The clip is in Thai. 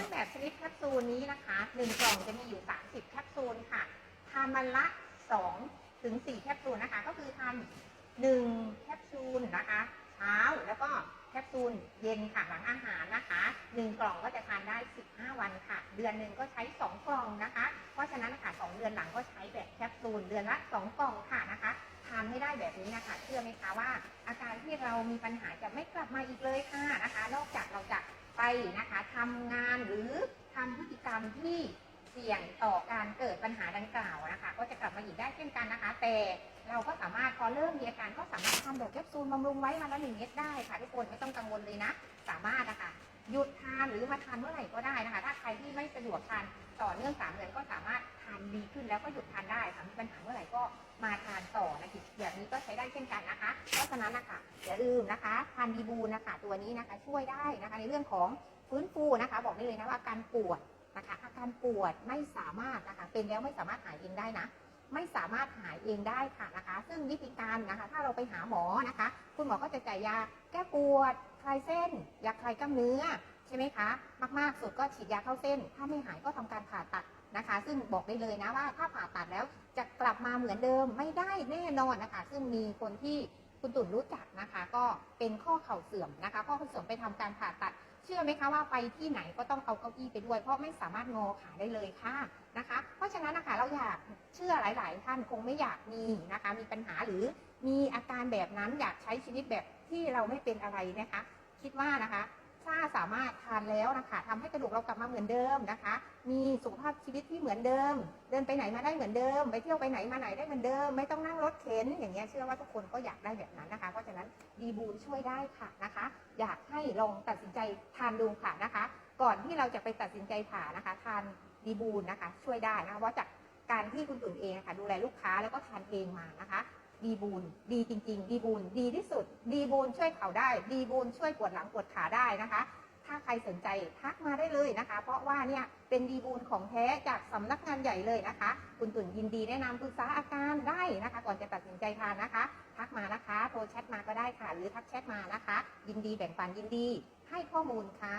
เรื่องแบบชนิดแคปซูลนี้นะคะ1กล่องจะมีอยู่ 30 แคปซูลค่ะ ทานวันละ 2 ถึง 4 แคปซูลนะคะ ก็คือทาน1แคปซูลนะคะ เช้าแล้วก็แคปซูลเย็นค่ะหลังอาหารนะคะ1กล่องก็จะทานได้ 15 วันค่ะ เดือนหนึ่งก็ใช้ 2 กล่องนะคะ เพราะฉะนั้นนะคะ2เดือนหลังก็ใช้แบบแคปซูลเดือนละ 2 กล่องค่ะนะคะทานไม่ได้แบบนี้นะคะเชื่อไหมคะว่า อาการที่เรามีปัญหาจะไม่กลับมาอีกเลยค่ะนะคะ นอกจากเราจะไปนะคะ ทำงานหรือทำพฤติกรรมที่เสี่ยงต่อการเกิดปัญหาดังกล่าวนะคะ ก็จะกลับมาอีกได้เช่นกันนะคะ แต่เราก็สามารถพอเริ่มมีอาการก็สามารถทำแบบแคปซูลบำรุงไว้มาละหนึ่งเม็ดได้ค่ะทุกคนไม่ต้องกังวลเลยนะ สามารถนะคะหยุดทานหรือมาทานเมื่อไหร่ก็ได้นะคะ ถ้าใครที่ไม่สะดวกทานต่อเนื่องสามเดือนก็สามารถทานดีขึ้นแล้วก็หยุดทานได้ค่ะมีปัญหาเมื่อไหร่ก็มาทานต่อนะคะแบบนี้ก็ใช้ได้เช่นกันนะคะ เพราะฉะนั้นนะคะอย่าลืมนะคะทานดีบูนนะคะ ตัวนี้นะคะช่วยได้นะคะในเรื่องของ ฟื้นฟูนะคะ บอกได้เลยนะว่าอาการปวดนะคะอาการปวดไม่สามารถนะคะเป็นแล้วไม่สามารถหายเองได้นะ ไม่สามารถหายเองได้ค่ะนะคะ ซึ่งวิธีการนะคะ ถ้าเราไปหาหมอนะคะ คุณหมอก็จะจ่ายยาแก้ปวด คลายเส้น ยาคลายกล้ามเนื้อใช่ไหมคะ มากๆสุดก็ฉีดยาเข้าเส้น ถ้าไม่หายก็ทำการผ่าตัดนะคะ ซึ่งบอกได้เลยนะว่าถ้าผ่าตัดแล้วจะกลับมาเหมือนเดิมไม่ได้แน่นอนนะคะ ซึ่งมีคนที่คุณตุ่นรู้จักนะคะ ก็เป็นข้อเข่าเสื่อมนะคะข้อเข่าเสื่อมไปทำการผ่าตัด เชื่อไหมคะว่าไปที่ไหนก็ต้องเอาเก้าอี้ไปด้วย เพราะไม่สามารถงอขาได้เลยค่ะนะคะ เพราะฉะนั้นนะคะเราอยากเชื่อหลาย ๆ ท่านคงไม่อยากมีนะคะ มีปัญหาหรือมีอาการแบบนั้นอยากใช้ชีวิตแบบที่เราไม่เป็นอะไรนะคะ คิดว่านะคะ ทำให้กระดูกเรากลับมาเหมือนเดิมนะคะ มีสุขภาพชีวิตที่เหมือนเดิม เดินไปไหนมาได้เหมือนเดิม ไปเที่ยวไปไหนมาไหนได้เหมือนเดิม ไม่ต้องนั่งรถเข็น อย่างเงี้ยเชื่อว่าทุกคนก็อยากได้แบบนั้นนะคะ เพราะฉะนั้นดีบูนช่วยได้ค่ะนะคะ อยากให้ลองตัดสินใจทานดูค่ะนะคะ ก่อนที่เราจะไปตัดสินใจผ่านะคะทานดีบูนนะคะ ช่วยได้นะคะเพราะจากการที่คุณตุ่นเองนะคะดูแลลูกค้าแล้วก็ทานเองมานะคะดีบูนดีจริง ๆ ดีบูนดีที่สุด ดีบูนช่วยเข่าได้ ดีบูนช่วยปวดหลังปวดขาได้นะคะ ถ้าใครสนใจทักมาได้เลยนะคะ เพราะว่าเนี่ยเป็นดีบูลของแท้จากสำนักงานใหญ่เลยนะคะ คุณตุ่นยินดีแนะนำปรึกษาอาการได้นะคะ ก่อนจะตัดสินใจทานนะคะ ทักมานะคะโทรแชทมาก็ได้ค่ะ หรือทักแชทมานะคะ ยินดีแบ่งปันยินดีให้ข้อมูลค่ะ